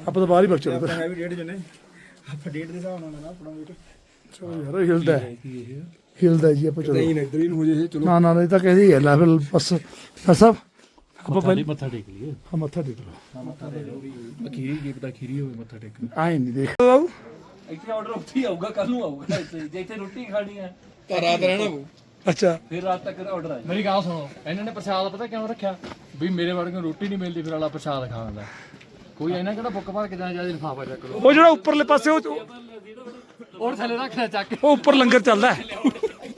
ਆਪਾਂ ਤਾਂ ਬਾਹਰ ਹੀ ਬਚ ਚਲੋ ਹੈ ਵੀ ਡੇਢ ਜਣੇ ਆਪਾਂ ਡੇਢ ਦੇ ਹਿਸਾਬ ਨਾਲ ਨਾ ਆਪਣਾ ਵੇਟ ਚਲੋ ਯਾਰ ਹਿਲਦਾ ਹੈ। ਹਿਲਦਾ ਜੀ ਆਪਾਂ ਚਲੋ। ਨਹੀਂ ਨਾ ਇਧਰ ਹੀ ਨੂੰ ਹੋ ਜੇ ਚਲੋ। ਨਾ ਨਾ ਨਾ, ਇਹ ਤਾਂ ਕਹਿੰਦੇ ਹੀ ਹੈ ਲੈਵਲ ਬਸ। ਨਾ ਸਭ ਆਪਾਂ ਪਹਿਲੇ ਮੱਥਾ ਟੇਕ ਲਈਏ। ਹਾਂ ਮੱਥਾ ਟੇਕ ਲਓ। ਖੀਰੀ ਕੀ ਪਤਾ ਖੀਰੀ ਹੋਵੇ ਮੱਥਾ ਟੇਕ ਆਏ ਨਹੀਂ ਦੇਖ। ਬਾਬੂ ਇੱਥੇ ਆਰਡਰ ਉੱਥੇ ਹੀ ਆਊਗਾ ਕੱਲ ਨੂੰ ਆਊਗਾ ਇੱਥੇ ਜੇ ਇੱਥੇ ਰੋਟੀ ਖਾਣੀ ਹੈ। ਤਾਂ ਰਾਤ ਰਹਿਣਾ ਪਊ। ਅੱਛਾ। ਫਿਰ ਰਾਤ ਤੱਕ ਦਾ ਆਰਡਰ ਆ ਮੇਰੀ ਗੱਲ ਸੁਣੋ ਇਹਨਾਂ ਨੇ ਪ੍ਰਸ਼ਾਦ ਪਤਾ ਕਿਉਂ ਰੱਖਿਆ? ਵੀ ਮੇਰੇ ਵਰਗੇ ਨੂੰ ਰੋਟੀ ਨਹੀਂ ਮਿਲਦੀ ਫਿਰ ਵਾਲਾ ਪ੍ਰਸ਼ਾਦ ਖਾਣ ਦਾ। ਕੋਈ ਇਹਨਾਂ ਕਿਹੜਾ ਬੁੱਕ ਭਰ ਕੇ ਜਾਣਾ ਜਾਂ ਲਿਫਾਫਾ ਚੱਕ ਲਓ। ਉਹ ਜਿਹੜਾ ਉੱਪਰਲੇ ਪਾਸੇ ਉਹ ਔਰ ਥੱਲੇ ਰੱਖਣਾ ਚੱਕ ਉਹ ਉੱਪਰ ਲੰਗਰ ਚੱਲਦਾ। ਹੈ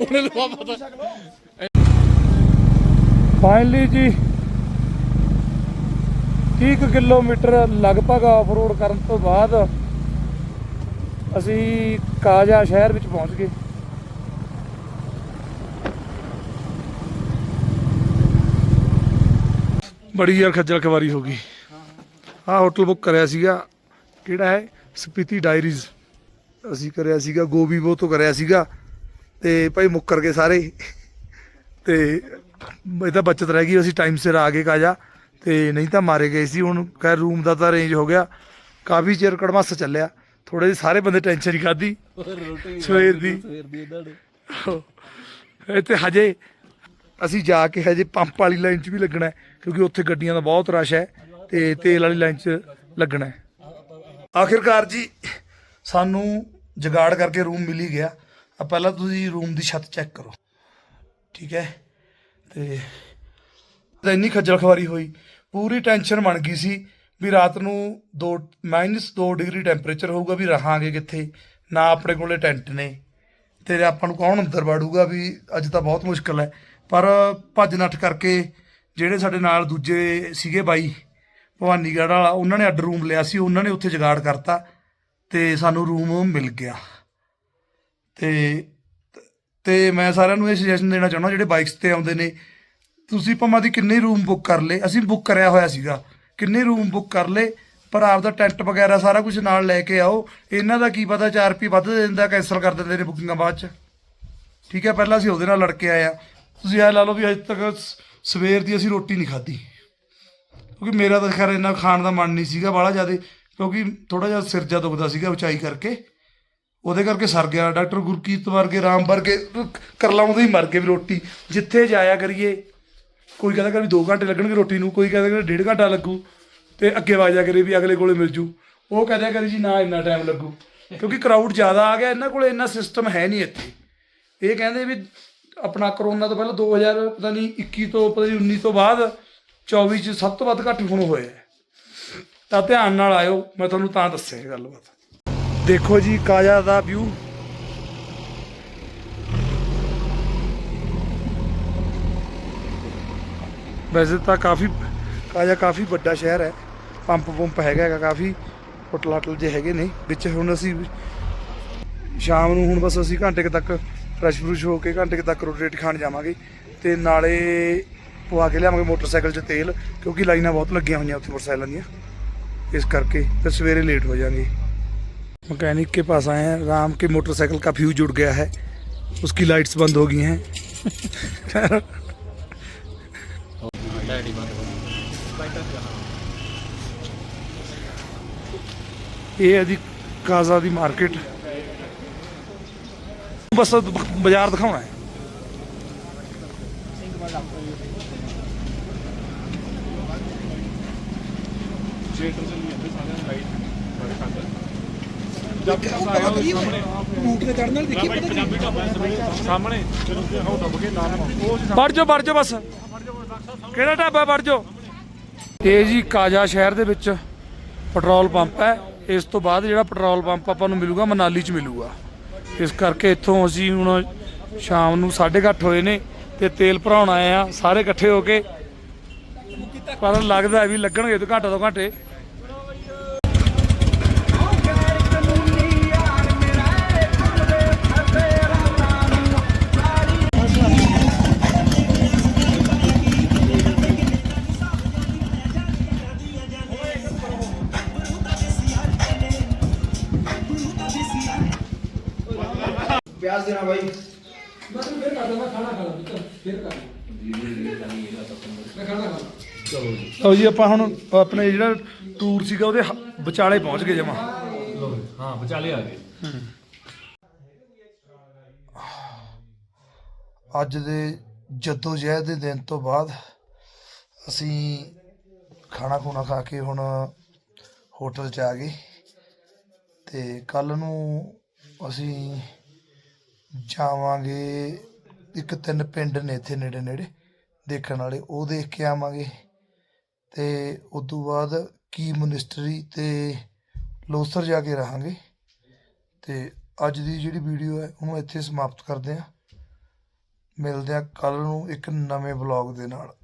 ਉਹਨੇ ਲਿਫਾਫਾ ਤਾਂ ਫਾਈਨਲੀ ਜੀ 30 ਕੁ ਕਿਲੋਮੀਟਰ ਲਗਭਗ ਆਫ ਰੋਡ ਕਰਨ ਤੋਂ ਬਾਅਦ ਅਸੀਂ ਕਾਜਾ ਸ਼ਹਿਰ ਵਿੱਚ ਪਹੁੰਚ ਗਏ। ਬੜੀ ਯਾਰ ਖੱਜਲ ਖਵਾਰੀ ਹੋ ਗਈ। ਆਹ ਹੋਟਲ ਬੁੱਕ ਕਰਿਆ ਸੀਗਾ। ਕਿਹੜਾ ਹੈ? ਸਪੀਤੀ ਡਾਇਰੀਜ਼ ਅਸੀਂ ਕਰਿਆ ਸੀਗਾ ਗੋਬੀਬੋ ਤੋਂ ਕਰਿਆ ਸੀਗਾ। ਤੇ ਭਾਈ ਮੁੱਕਰ ਗਏ ਸਾਰੇ। ਤੇ ਇਹ ਤਾਂ ਬਚਤ ਰਹਿ ਗਈ, ਅਸੀਂ ਟਾਈਮ ਸਿਰ ਆ ਗਏ ਕਾਜਾ। ਤੇ ਨਹੀਂ ਤਾਂ ਮਾਰੇ ਗਏ ਸੀ। ਹੁਣ ਖੈਰ ਰੂਮ ਦਾ ਤਾਂ ਅਰੇਂਜ ਹੋ ਗਿਆ। ਕਾਫੀ ਚਿਰ ਕੜਮਸ ਚੱਲਿਆ। ਥੋੜੇ ਜਿਹੇ ਸਾਰੇ ਬੰਦੇ ਟੈਨਸ਼ਨ ਹੀ ਖਾਦੀ ਰੋਟੀ ਸਵੇਰ ਦੀ। ਸਵੇਰ ਦੀ ਇਹਨਾਂ ਨੇ। ਇਹ ਤੇ ਹਜੇ ਅਸੀਂ ਜਾ ਕੇ ਹਜੇ ਪੰਪ ਵਾਲੀ ਲਾਈਨ 'ਚ ਵੀ ਲੱਗਣਾ ਹੈ, ਕਿਉਂਕਿ ਉੱਥੇ ਗੱਡੀਆਂ ਦਾ ਬਹੁਤ ਰਸ਼ ਹੈ ਤੇ ਤੇਲ ਵਾਲੀ ਲਾਈਨ 'ਚ ਲੱਗਣਾ ਹੈ। ਆਖਿਰਕਾਰ ਜੀ ਸਾਨੂੰ ਜਗਾੜ ਕਰਕੇ ਰੂਮ ਮਿਲ ਹੀ ਗਿਆ। ਆ ਪਹਿਲਾਂ ਤੁਸੀਂ ਰੂਮ ਦੀ ਛੱਤ ਚੈੱਕ ਕਰੋ। ਠੀਕ ਹੈ? ਤੇ ਤਾਂ ਇੰਨੀ ਖੱਜਲ ਖਵਾਰੀ ਹੋਈ। ਪੂਰੀ ਟੈਨਸ਼ਨ ਬਣ ਗਈ ਸੀ। ਵੀ ਰਾਤ ਨੂੰ 2 -2 ਡਿਗਰੀ ਟੈਂਪਰੇਚਰ ਹੋਊਗਾ ਵੀ ਰਹਾਂਗੇ ਕਿੱਥੇ? ਨਾ ਆਪਣੇ ਕੋਲੇ ਟੈਂਟ ਨੇ। ਤੇ ਆਪਾਂ ਨੂੰ ਕੌਣ ਅੰਦਰ ਵੜੂਗਾ ਵੀ ਅੱਜ ਤਾਂ ਬਹੁਤ ਮੁਸ਼ਕਲ ਹੈ। ਪਰ ਭੱਜ ਨੱਠ ਕਰਕੇ ਜਿਹੜੇ ਸਾਡੇ ਨਾਲ ਦੂਜੇ ਸੀਗੇ ਬਾਈ, ਭਵਾਨੀਗੜ੍ਹ ਵਾਲਾ, ਉਹਨਾਂ ਨੇ ਅੱਡ ਰੂਮ ਲਿਆ ਸੀ, ਉਹਨਾਂ ਨੇ ਉੱਥੇ ਜਗਾੜ ਕਰਤਾ ਤੇ ਸਾਨੂੰ ਰੂਮ ਮਿਲ ਗਿਆ। ਤੇ ਤੇ ਮੈਂ ਸਾਰਿਆਂ ਨੂੰ ਇਹ ਸੁਜੈਸ਼ਨ ਦੇਣਾ ਚਾਹੁੰਦਾ, ਜਿਹੜੇ ਬਾਈਕਸ ਤੇ ਆਉਂਦੇ ਨੇ, ਤੁਸੀਂ ਭਾਵੇਂ ਦੀ ਕਿੰਨੇ ਰੂਮ ਬੁੱਕ ਕਰ ਲਏ? ਅਸੀਂ ਬੁੱਕ ਕਰਿਆ ਹੋਇਆ ਸੀਗਾ। ਕਿੰਨੇ ਰੂਮ ਬੁੱਕ ਕਰ ਲਏ, ਪਰ ਆਪਦਾ ਟੈਂਟ ਵਗੈਰਾ ਸਾਰਾ ਕੁਝ ਨਾਲ ਲੈ ਕੇ ਆਓ। ਇਹਨਾਂ ਦਾ ਕੀ ਪਤਾ 4 ਰੁਪਏ ਵੱਧ ਦੇ ਦਿੰਦਾ ਕੈਂਸਲ ਕਰ ਦਿੰਦੇ ਨੇ ਬੁਕਿੰਗਾਂ ਬਾਅਦ ਚ। ਠੀਕ ਹੈ, ਪਹਿਲਾਂ ਅਸੀਂ ਉਹਦੇ ਨਾਲ ਲੜ ਕੇ ਆਏ ਆ ਤੁਸੀਂ ਇਹ ਲਾ ਲਓ ਵੀ ਅੱਜ ਤੱਕ ਸਵੇਰ ਦੀ ਅਸੀਂ ਰੋਟੀ ਨਹੀਂ ਖਾਧੀ। ਕਿਉਂਕਿ ਮੇਰਾ ਤਾਂ ਖੈਰ ਇੰਨਾ ਖਾਣ ਦਾ ਮਨ ਨਹੀਂ ਸੀਗਾ ਬਾਹਲਾ ਜ਼ਿਆਦਾ, ਕਿਉਂਕਿ ਥੋੜਾ ਜਿਹਾ ਸਿਰ ਜਿਹਾ ਦੁਖਦਾ ਸੀਗਾ ਉਚਾਈ ਕਰਕੇ। ਉਹਦੇ ਕਰਕੇ ਸਰ ਗਿਆ। ਡਾਕਟਰ ਗੁਰਕੀਰਤ ਵਰਗੇ, ਰਾਮ ਵਰਗੇ ਕਰ ਲਾਉਂਦੇ ਹੀ ਮਰ ਗਏ ਵੀ ਰੋਟੀ। ਜਿੱਥੇ ਜਾਇਆ ਕਰੀਏ ਕੋਈ ਕਹਿੰਦਾ ਕਿ ਵੀ 2 ਘੰਟੇ ਲੱਗਣਗੇ ਰੋਟੀ ਨੂੰ, ਕੋਈ ਕਹਿੰਦਾ ਕਿ ਡੇਢ ਘੰਟਾ ਲੱਗੂ ਤੇ ਅੱਗੇ ਵਾਜਿਆ ਕਰੇ ਵੀ ਅਗਲੇ ਕੋਲੇ ਮਿਲ ਜੂ। ਉਹ ਕਹਿੰਦਾ ਕਰੀ ਜੀ ਨਾ ਇੰਨਾ ਟਾਈਮ ਲੱਗੂ। ਕਿਉਂਕਿ ਕਰਾਊਡ ਜ਼ਿਆਦਾ ਆ ਗਿਆ, ਇਹਨਾਂ ਕੋਲੇ ਇੰਨਾ ਸਿਸਟਮ ਹੈ ਨਹੀਂ ਇੱਥੇ। ਇਹ ਕਹਿੰਦੇ ਵੀ ਆਪਣਾ ਕਰੋਨਾ ਤੋਂ ਪਹਿਲਾਂ 2000 ਪਤਾ ਨਹੀਂ 21 ਤੋਂ, ਪਤਾ ਨਹੀਂ 19 ਤੋਂ ਬਾਅਦ 24 ਚ ਸਭ ਤੋਂ ਵੱਧ ਘੱਟ ਹੁਣ ਹੋਏ ਤਾਂ ਧਿਆਨ ਨਾਲ ਆਇਓ, ਮੈਂ ਤੁਹਾਨੂੰ ਤਾਂ ਦੱਸਿਆ ਇਹ ਗੱਲਬਾਤ। ਦੇਖੋ ਜੀ ਕਾਜਾ ਦਾ ਵਿਊ ਵੈਸੇ ਤਾਂ ਕਾਫੀ ਕਾਜਾ ਕਾਫੀ ਵੱਡਾ ਸ਼ਹਿਰ ਹੈ ਪੰਪ ਪੰਪ ਹੈਗਾ ਹੈਗਾ ਕਾਫੀ ਹੋਟਲ ਹਾਟਲ ਜੇ ਹੈਗੇ ਨੇ ਵਿੱਚ ਹੁਣ ਅਸੀਂ ਸ਼ਾਮ ਨੂੰ ਹੁਣ ਬਸ ਅਸੀਂ ਘੰਟੇ ਕੁ ਤੱਕ ਫਰੈਸ਼ ਫਰੂਸ਼ ਹੋ ਕੇ ਘੰਟੇ ਕੁ ਤੱਕ ਰੋਟੀ ਖਾਣ ਜਾਵਾਂਗੇ ਤੇ ਨਾਲੇ ਪਵਾ ਕੇ ਲਿਆਵਾਂਗੇ ਮੋਟਰਸਾਈਕਲ 'ਚ ਤੇਲ ਕਿਉਂਕਿ ਲਾਈਨਾਂ ਬਹੁਤ ਲੱਗੀਆਂ ਹੋਈਆਂ ਉੱਥੇ ਮੋਟਰਸਾਈਕਲਾਂ ਦੀਆਂ इस करके फिर सवेरे लेट हो जाएंगे मैकेनिक के पास आए हैं राम के मोटरसाइकिल का फ्यूज उड़ गया है उसकी लाइट्स बंद हो गई हैं ਇਹ ਹੈ ਜੀ ਕਾਜ਼ਾ ਦੀ ਮਾਰਕੀਟ। ਬਸ ਬਾਜ਼ਾਰ ਦਿਖਾਉਣਾ ਹੈ। ਵੜ ਜਾਓ ਵੜ ਜਾਓ ਬਸ। ਕਿਹੜਾ ਢਾਬਾ ਵੜ ਜਾਓ। ਇਹ ਜੀ ਕਾਜਾ ਸ਼ਹਿਰ ਦੇ ਵਿੱਚ ਪੈਟਰੋਲ ਪੰਪ ਹੈ। ਇਸ ਤੋਂ ਬਾਅਦ ਜਿਹੜਾ ਪੈਟਰੋਲ ਪੰਪ ਆਪਾਂ ਨੂੰ ਮਿਲੂਗਾ, ਮਨਾਲੀ 'ਚ ਮਿਲੂਗਾ। ਇਸ ਕਰਕੇ ਇੱਥੋਂ ਅਸੀਂ ਹੁਣ ਸ਼ਾਮ ਨੂੰ 8:30 ਹੋਏ ਨੇ ਤੇ ਤੇਲ ਭਰਾਉਣ ਆਏ ਆ ਸਾਰੇ ਇਕੱਠੇ ਹੋ ਕੇ। ਪਰ ਲੱਗਦਾ ਵੀ ਲੱਗਣਗੇ ਤੇ ਘੱਟ ਤੋਂ ਘੱਟੇ। ਪਿਆਜ਼ ਦੇਣਾ ਬਾਈ। ਲਓ ਜੀ ਆਪਾਂ ਹੁਣ ਆਪਣੇ ਜਿਹੜਾ ਟੂਰ ਸੀਗਾ ਉਹਦੇ ਹ- ਵਿਚਾਲੇ ਪਹੁੰਚ ਗਏ ਜਮਾ। ਹਾਂ ਵਿਚਾਲੇ ਆ ਗਏ। ਅੱਜ ਦੇ ਜੱਦੋ ਜਹਿਦ ਦੇ ਦਿਨ ਤੋਂ ਬਾਅਦ ਅਸੀਂ ਖਾਣਾ ਖੂਣਾ ਖਾ ਕੇ ਹੁਣ ਹੋਟਲ 'ਚ ਆ ਗਏ। ਤੇ ਕੱਲ ਨੂੰ ਅਸੀਂ ਜਾਵਾਂਗੇ। ਇੱਕ ਤਿੰਨ ਪਿੰਡ ਨੇ ਇੱਥੇ ਨੇੜੇ ਨੇੜੇ ਦੇਖਣ ਵਾਲੇ, ਉਹ ਦੇਖ ਕੇ ਆਵਾਂਗੇ। ਤੇ ਉਸ ਤੋਂ ਬਾਅਦ ਕੀ ਮਨਿਸਟਰੀ ਤੇ ਲੋਸਰ ਜਾ ਕੇ ਰਹਾਂਗੇ। ਤੇ ਅੱਜ ਦੀ ਜਿਹੜੀ ਵੀਡੀਓ ਹੈ, ਉਹਨੂੰ ਇੱਥੇ ਸਮਾਪਤ ਕਰਦੇ ਹਾਂ। ਮਿਲਦੇ ਹਾਂ ਕੱਲ ਨੂੰ ਇੱਕ ਨਵੇਂ ਬਲੌਗ ਦੇ ਨਾਲ।